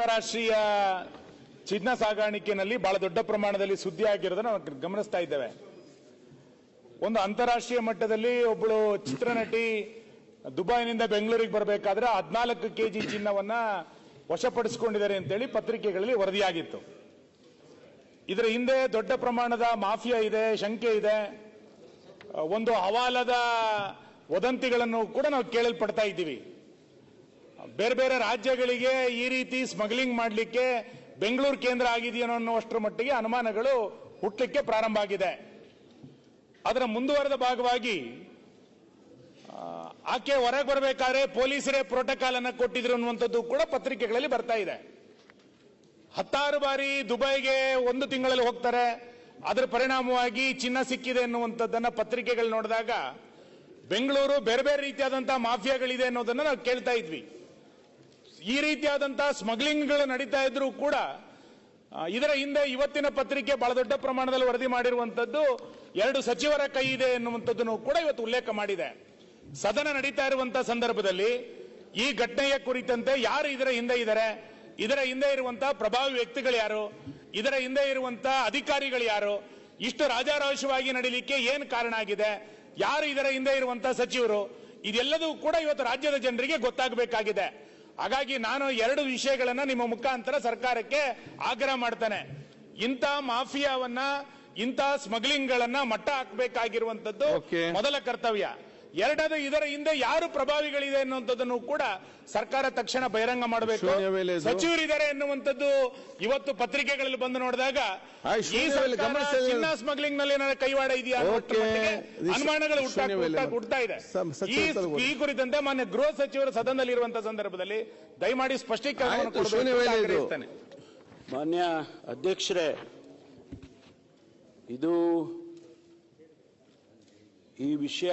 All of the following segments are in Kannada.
ಅಂತಾರಾಷ್ಟ್ರೀಯ ಚಿನ್ನ ಸಾಗಾಣಿಕೆನಲ್ಲಿ ಬಹಳ ದೊಡ್ಡ ಪ್ರಮಾಣದಲ್ಲಿ ಸುದ್ದಿ ಆಗಿರೋದನ್ನ ಗಮನಿಸ್ತಾ ಇದ್ದೇವೆ. ಒಂದು ಅಂತಾರಾಷ್ಟ್ರೀಯ ಮಟ್ಟದಲ್ಲಿ ಒಬ್ಬಳು ಚಿತ್ರನಟಿ ದುಬೈನಿಂದ ಬೆಂಗಳೂರಿಗೆ ಬರಬೇಕಾದ್ರೆ ಹದಿನಾಲ್ಕು ಕೆ ಜಿ ಚಿನ್ನವನ್ನ ವಶಪಡಿಸಿಕೊಂಡಿದ್ದಾರೆ ಅಂತೇಳಿ ಪತ್ರಿಕೆಗಳಲ್ಲಿ ವರದಿಯಾಗಿತ್ತು. ಇದರ ಹಿಂದೆ ದೊಡ್ಡ ಪ್ರಮಾಣದ ಮಾಫಿಯಾ ಇದೆ, ಶಂಕೆ ಇದೆ. ಒಂದು ಹವಾಲದ ವದಂತಿಗಳನ್ನು ಕೂಡ ನಾವು ಕೇಳಲ್ಪಡ್ತಾ ಇದ್ದೀವಿ. ಬೇರೆ ಬೇರೆ ರಾಜ್ಯಗಳಿಗೆ ಈ ರೀತಿ ಸ್ಮಗ್ಲಿಂಗ್ ಮಾಡಲಿಕ್ಕೆ ಬೆಂಗಳೂರು ಕೇಂದ್ರ ಆಗಿದೆಯೋ ಅನ್ನುವಷ್ಟರ ಮಟ್ಟಿಗೆ ಅನುಮಾನಗಳು ಹುಟ್ಟಲಿಕ್ಕೆ ಪ್ರಾರಂಭ ಆಗಿದೆ. ಅದರ ಮುಂದುವರೆದ ಭಾಗವಾಗಿ ಆಕೆ ಹೊರಗೆ ಬರಬೇಕಾದ್ರೆ ಪೊಲೀಸರೇ ಪ್ರೋಟೋಕಾಲ್ ಅನ್ನು ಕೊಟ್ಟಿದ್ರು ಅನ್ನುವಂಥದ್ದು ಕೂಡ ಪತ್ರಿಕೆಗಳಲ್ಲಿ ಬರ್ತಾ ಇದೆ. ಹತ್ತಾರು ಬಾರಿ ದುಬೈಗೆ ಒಂದು ತಿಂಗಳಲ್ಲಿ ಹೋಗ್ತಾರೆ. ಅದರ ಪರಿಣಾಮವಾಗಿ ಚಿನ್ನ ಸಿಕ್ಕಿದೆ ಎನ್ನುವಂಥದ್ದನ್ನ ಪತ್ರಿಕೆಗಳು ನೋಡಿದಾಗ, ಬೆಂಗಳೂರು ಬೇರೆ ಬೇರೆ ರೀತಿಯಾದಂತಹ ಮಾಫಿಯಾಗಳಿದೆ ಅನ್ನೋದನ್ನ ನಾವು ಕೇಳ್ತಾ ಇದ್ವಿ. ಈ ರೀತಿಯಾದಂತಹ ಸ್ಮಗ್ಲಿಂಗ್ಗಳು ನಡೀತಾ ಇದ್ರೂ ಕೂಡ ಇದರ ಹಿಂದೆ ಇವತ್ತಿನ ಪತ್ರಿಕೆ ಬಹಳ ದೊಡ್ಡ ಪ್ರಮಾಣದಲ್ಲಿ ವರದಿ ಮಾಡಿರುವಂತದ್ದು ಎರಡು ಸಚಿವರ ಕೈ ಇದೆ ಎನ್ನುವಂಥದ್ದನ್ನು ಕೂಡ ಇವತ್ತು ಉಲ್ಲೇಖ ಮಾಡಿದೆ. ಸದನ ನಡೀತಾ ಇರುವಂತಹ ಸಂದರ್ಭದಲ್ಲಿ ಈ ಘಟನೆಯ ಕುರಿತಂತೆ ಯಾರು ಇದರ ಹಿಂದೆ ಇದ್ದಾರೆ? ಇದರ ಹಿಂದೆ ಇರುವಂತಹ ಪ್ರಭಾವಿ ವ್ಯಕ್ತಿಗಳು ಯಾರು? ಇದರ ಹಿಂದೆ ಇರುವಂತಹ ಅಧಿಕಾರಿಗಳು ಯಾರು? ಇಷ್ಟು ರಾಜಾರೋಷವಾಗಿ ನಡೀಲಿಕ್ಕೆ ಏನು ಕಾರಣ ಆಗಿದೆ? ಯಾರು ಇದರ ಹಿಂದೆ ಇರುವಂತಹ ಸಚಿವರು? ಇದೆಲ್ಲದೂ ಕೂಡ ಇವತ್ತು ರಾಜ್ಯದ ಜನರಿಗೆ ಗೊತ್ತಾಗಬೇಕಾಗಿದೆ. ಹಾಗಾಗಿ ನಾನು ಎರಡು ವಿಷಯಗಳನ್ನ ನಿಮ್ಮ ಮುಖಾಂತರ ಸರ್ಕಾರಕ್ಕೆ ಆಗ್ರಹ ಮಾಡ್ತೇನೆ. ಇಂಥ ಮಾಫಿಯಾವನ್ನ ಇಂಥ ಸ್ಮಗ್ಲಿಂಗ್ ಗಳನ್ನ ಮಟ್ಟ ಹಾಕಬೇಕಾಗಿರುವಂತದ್ದು ಮೊದಲ ಕರ್ತವ್ಯ. ಎರಡದು ಇದರ ಹಿಂದೆ ಯಾರು ಪ್ರಭಾವಿಗಳಿದೆ ಅನ್ನುವಂಥದ್ದನ್ನು ಕೂಡ ಸರ್ಕಾರ ತಕ್ಷಣ ಬಹಿರಂಗ ಮಾಡಬೇಕು ಸಚಿವರಿದ್ದಾರೆ ಎನ್ನುವಂಥದ್ದು ಇವತ್ತು ಪತ್ರಿಕೆಗಳಲ್ಲಿ ಬಂದು ನೋಡಿದಾಗ ಈ. ಚಿನ್ನ ಸ್ಮಗ್ಲಿಂಗ್ನಲ್ಲಿ ಏನಾದ್ರು ಕೈವಾಡ ಇದೆಯಾ ಅನುಮಾನಗಳು ಹುಟ್ಟ ಇದೆ ಈ. ಕುರಿತಂತೆ ಮಾನ್ಯ ಗೃಹ ಸಚಿವರು ಸದನದಲ್ಲಿ ಇರುವಂತಹ ಸಂದರ್ಭದಲ್ಲಿ ದಯಮಾಡಿ ಸ್ಪಷ್ಟೀಕರಣ ಮಾನ್ಯ ಅಧ್ಯಕ್ಷರೇ ಇದು ಈ ವಿಷಯ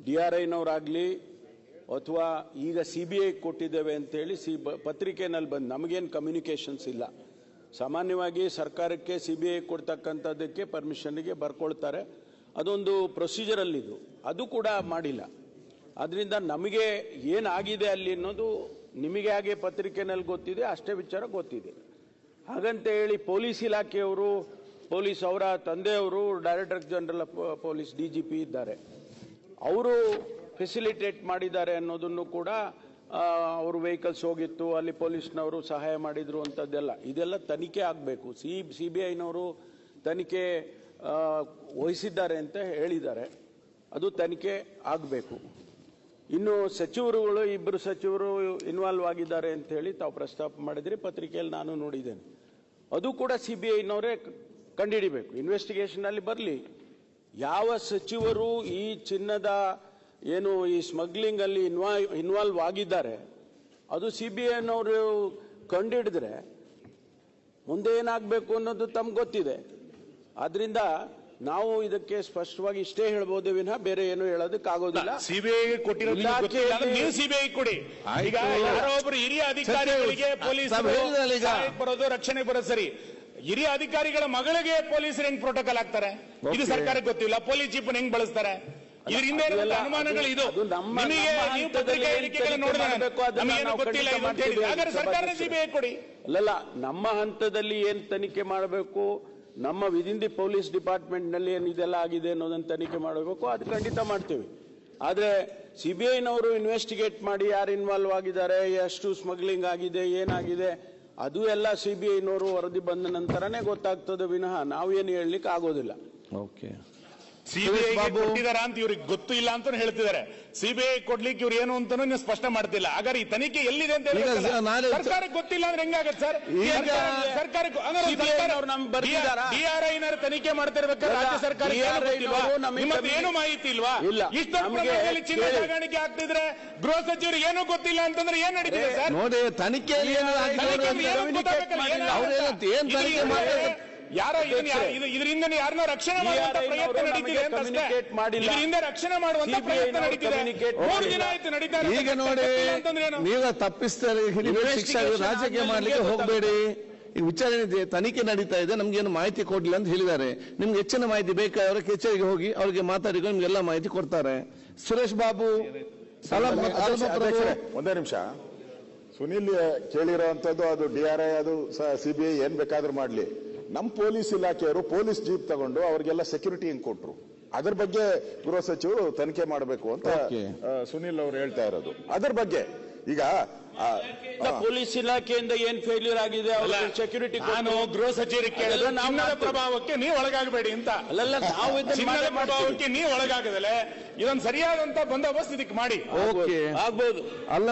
ಡಿ ಅಥವಾ ಈಗ ಸಿ ಬಿ ಐ ಕೊಟ್ಟಿದ್ದೇವೆ ಅಂತೇಳಿ ಸಿ ಬ ಪತ್ರಿಕೆನಲ್ಲಿ ಬಂದು ನಮಗೇನು ಕಮ್ಯುನಿಕೇಷನ್ಸ್ ಇಲ್ಲ. ಸಾಮಾನ್ಯವಾಗಿ ಸರ್ಕಾರಕ್ಕೆ ಸಿ ಬಿ ಐ ಕೊಡ್ತಕ್ಕಂಥದ್ದಕ್ಕೆ ಪರ್ಮಿಷನ್ಗೆ ಬರ್ಕೊಳ್ತಾರೆ. ಅದೊಂದು ಪ್ರೊಸೀಜರಲ್ಲಿದು ಅದು ಕೂಡ ಮಾಡಿಲ್ಲ. ಅದರಿಂದ ನಮಗೆ ಏನಾಗಿದೆ ಅಲ್ಲಿ ಅನ್ನೋದು ನಿಮಗೆ ಹಾಗೆ ಪತ್ರಿಕೆನಲ್ಲಿ ಗೊತ್ತಿದೆ, ಅಷ್ಟೇ ವಿಚಾರ ಗೊತ್ತಿದೆ. ಹಾಗಂತ ಹೇಳಿ ಪೊಲೀಸ್ ಇಲಾಖೆಯವರು, ಪೊಲೀಸ್ ಅವರ ತಂದೆಯವರು director general police D G P ಇದ್ದಾರೆ. ಅವರು ಫೆಸಿಲಿಟೇಟ್ ಮಾಡಿದ್ದಾರೆ ಅನ್ನೋದನ್ನು ಕೂಡ ಅವರು ವೆಹಿಕಲ್ಸ್ ಹೋಗಿತ್ತು, ಅಲ್ಲಿ ಪೊಲೀಸ್ನವರು ಸಹಾಯ ಮಾಡಿದ್ರು ಅಂತದ್ದೆಲ್ಲ. ಇದೆಲ್ಲ ತನಿಖೆ ಆಗಬೇಕು. ಸಿ ಸಿ ಬಿ ಐನವರು ತನಿಖೆ ವಹಿಸಿದ್ದಾರೆ ಅಂತ ಹೇಳಿದ್ದಾರೆ. ಅದು ತನಿಖೆ ಆಗಬೇಕು. ಇನ್ನು ಸಚಿವರುಗಳು ಇಬ್ಬರು ಸಚಿವರು ಇನ್ವಾಲ್ವ್ ಆಗಿದ್ದಾರೆ ಅಂತ ಹೇಳಿ ತಾವು ಪ್ರಸ್ತಾಪ ಮಾಡಿದ್ರಿ. ಪತ್ರಿಕೆಯಲ್ಲಿ ನಾನು ನೋಡಿದ್ದೇನೆ. ಅದು ಕೂಡ ಸಿ ಬಿ ಐನವರೇ ಕಂಡುಹಿಡಿಬೇಕು ಇನ್ವೆಸ್ಟಿಗೇಷನ್ ಅಲ್ಲಿ ಬರಲಿ. ಯಾವ ಸಚಿವರು ಈ ಚಿನ್ನದ ಏನು ಈ ಸ್ಮಗ್ಲಿಂಗ್ ಅಲ್ಲಿ ಇನ್ವಾಲ್ವ್ ಇನ್ವಾಲ್ವ್ ಆಗಿದ್ದಾರೆ ಅದು ಸಿ ಬಿ ಐನವರು ಕಂಡುಹಿಡಿದ್ರೆ ಮುಂದೆ ಏನಾಗಬೇಕು ಅನ್ನೋದು ತಮ್ಗೆ ಗೊತ್ತಿದೆ. ಆದ್ರಿಂದ ನಾವು ಇದಕ್ಕೆ ಸ್ಪಷ್ಟವಾಗಿ ಇಷ್ಟೇ ಹೇಳ್ಬೋದು ವಿನಃ ಬೇರೆ ಏನು ಹೇಳೋದಕ್ಕಾಗೋದಿಲ್ಲ. ಸಿಬಿಐಗೆ ಕೊಟ್ಟಿರೋದು ಸಿಬಿಐ ಕೊಡಿ. ಈಗ ಯಾರೋ ಒಬ್ರು ಹಿರಿಯ ಅಧಿಕಾರಿಗಳಿಗೆ ಪೊಲೀಸ್ ಬರೋದು ರಕ್ಷಣೆ ಬರೋದು ಸರಿ. ಹಿರಿಯ ಅಧಿಕಾರಿಗಳ ಮಗಳಿಗೆ ಪೊಲೀಸರು ಹೆಂಗ್ ಪ್ರೋಟೋಕಾಲ್ ಹಾಕ್ತಾರೆ. ಇದು. ಸರ್ಕಾರಕ್ಕೆ ಗೊತ್ತಿಲ್ಲ. ಪೊಲೀಸ್ ಚೀಫ್ ಹೆಂಗ್ ಬಳಸ್ತಾರೆ? ಇದರಿಂದ ಅನುಮಾನಗಳು ಇದು. ನಿಮಗೆ ನೀವು ಹಂತದಲ್ಲಿ ಪತ್ರಿಕಾ ಏನ್ ಹೇಳಿಕೆಗಳು ತನಿಖೆ ನೋಡಿದ್ರೆ ನಮಗೇನು ಗೊತ್ತಿಲ್ಲ ಇದು ಅಂತ ಹೇಳಿದ್ರೆ ಮಾಡ್ತೀವಿ ಹಾಗಾದ್ರೆ ಸರ್ಕಾರನೇ ಸಿಬಿಐ ಕೊಡಿ. ಅಲ್ಲಲ್ಲ ನಮ್ಮ ಹಂತದಲ್ಲಿ ಏನ್ ತನಿಖೆ ಮಾಡಬೇಕು? ನಮ್ಮ ವಿದಿನ್ ದಿ ಪೊಲೀಸ್ ಡಿಪಾರ್ಟ್ಮೆಂಟ್ನಲ್ಲಿ ಏನ್ ಇದೆಲ್ಲ ಆಗಿದೆ ಅನ್ನೋದನ್ನ ತನಿಖೆ ಮಾಡಬೇಕು. ಅದು ಖಂಡಿತ ಮಾಡ್ತೀವಿ. ಆದ್ರೆ ಸಿಬಿಐನವರು ಇನ್ವೆಸ್ಟಿಗೇಟ್ ಮಾಡಿ ಯಾರು ಇನ್ವಾಲ್ವ್ ಆಗಿದ್ದಾರೆ ಎಷ್ಟು ಸ್ಮಗ್ಲಿಂಗ್ ಆಗಿದೆ ಏನಾಗಿದೆ ಅದು ಎಲ್ಲ ಸಿಬಿಐನವರು ವರದಿ ಬಂದ ನಂತರನೇ ಗೊತ್ತಾಗ್ತದೆ ವಿನಃ ನಾವೇನು ಹೇಳಲಿಕ್ಕೆ ಆಗೋದಿಲ್ಲ. ಓಕೆ. ಸಿಬಿಐ ಕೊಟ್ಟಿದಾರ ಅಂತ ಇವ್ರಿಗೆ ಗೊತ್ತು ಇಲ್ಲ ಅಂತ ಹೇಳ್ತಿದ್ದಾರೆ ಸಿಬಿಐ ಕೊಡ್ಲಿಕ್ಕೆ ಇವ್ರು ಏನು ಅಂತ ನೀವು ಸ್ಪಷ್ಟ ಮಾಡ್ತಿಲ್ಲ. ಹಾಗಾದ್ರೆ ಈ ತನಿಖೆ ಎಲ್ಲಿದೆ ಅಂತ ಸರ್ಕಾರಕ್ಕೆ ಗೊತ್ತಿಲ್ಲ ಅಂದ್ರೆ ಹೆಂಗಾಗತ್ತೆ ಸರ್? ಸರ್ಕಾರಕ್ಕೆ? ಡಿಆರ್ಐ ತನಿಖೆ ಮಾಡ್ತಿರ್ಬೇಕಾದ್ರೆ ರಾಜ್ಯ ಸರ್ಕಾರ ಏನು ಮಾಹಿತಿ ಇಲ್ವಾ. ಇಷ್ಟೊಂದು ಚಿನ್ನ ಸಾಗಾಣಿಕೆ ಆಗ್ತಿದ್ರೆ ಗೃಹ ಸಚಿವರಿಗೆ ಏನೂ ಗೊತ್ತಿಲ್ಲ ಅಂತಂದ್ರೆ ಏನ್ ನಡೀತಿದೆ ಸರ್? ನೋಡಿ ತನಿಖೆಯಲ್ಲಿ ಏನು ಯಾರೋ ಇದರಿಂದ ಯಾರನ್ನ ರಕ್ಷಣೆ ಮಾಡುವಂತ ಪ್ರಯತ್ನ ನವರು ನಡೀತಿದೆ ಅಂತ ಅಷ್ಟೇ. ಮಾಡಿಲ್ಲ. ಇದರಿಂದ ರಕ್ಷಣೆ ಮಾಡುವಂತ ಪ್ರಯತ್ನ ನವರು ನಡೀತಿದೆ ಮೂರು ಮಾಡಿಲ್ಲ. ದಿನ ಆಯ್ತು ನಡೀತಾ ಈಗ ನೋಡಿ? ನೀವು ತಪ್ಪಿಸ್ತಾರೆ. ರಾಜಕೀಯ ಮಾಡ್ಲಿಕ್ಕೆ ಹೋಗಬೇಡಿ ಈ ವಿಚಾರಣೆ ಇದೆ, ತನಿಖೆ ನಡೀತಾ ಇದೆ ನಮ್ಗೆ ಏನು ಮಾಹಿತಿ ಕೊಡ್ಲಿಲ್ಲ ಅಂತ ಹೇಳಿದ್ದಾರೆ ನಿಮ್ಗೆ ಹೆಚ್ಚಿನ ಮಾಹಿತಿ ಬೇಕಾದ್ರೆ ಕಚೇರಿಗೆ ಹೋಗಿ ಅವ್ರಿಗೆ ಮಾತಾಡಿಕೊಂಡು ನಿಮ್ಗೆ ಎಲ್ಲ ಮಾಹಿತಿ ಕೊಡ್ತಾರೆ ಸುರೇಶ್ ಬಾಬು ಒಂದೇ ನಿಮಿಷ ಸುನಿಲ್ ಕೇಳಿರೋ ಅಂತದ್ದು ಅದು ಡಿ ಆರ್ ಐ ಅದು ಸಿಬಿಐ ಏನ್ ಬೇಕಾದ್ರೂ ಮಾಡ್ಲಿ ನಮ್ ಪೊಲೀಸ್ ಇಲಾಖೆಯವರು ಪೊಲೀಸ್ ಜೀಪ್ ತಗೊಂಡು ಅವ್ರಿಗೆಲ್ಲ ಸೆಕ್ಯೂರಿಟಿ ಹೆಂಗ್ ಕೊಟ್ರು. ಅದ್ರ ಬಗ್ಗೆ ಗೃಹ ಸಚಿವರು ತನಿಖೆ ಮಾಡಬೇಕು ಅಂತ ಆ, ಸುನಿಲ್ ಅವರು ಹೇಳ್ತಾ ಇರೋದು. ಅದ್ರ ಬಗ್ಗೆ ಈಗ ಆ, ಪೊಲೀಸ್ ಇಲಾಖೆಯಿಂದ ಏನ್ ಫೇಲ್ಯೂರ್ ಆಗಿದೆ? ಅಲ್ಲ, ಸೆಕ್ಯೂರಿಟಿ ನಾನು ಗೃಹ ಸಚಿವರಿಗೆ ಕೇಳಿದ್ರೆ ಅದೆಲ್ಲ ನಾವು ಚಿನ್ನದ ಮಾಡ್ತೀವಿ. ಪ್ರಭಾವಕ್ಕೆ ನೀವು ಒಳಗಾಗಬೇಡಿ ಅಂತ. ಅಲ್ಲಲ್ಲ ನಾವು ಇದನ್ನ ಚಿನ್ನದ ಮಾಡೇ ಪ್ರಭಾವಕ್ಕೆ ನೀವು ಒಳಗಾಗದಲೆ ಇದೊಂದು ಸರಿಯಾದಂತ ಬಂದೋಬಸ್ತ್ ಇದಕ್ಕೆ ಮಾಡಿ. ಓಕೆ ಆಗ್ಬೋದು. ಅಲ್ಲ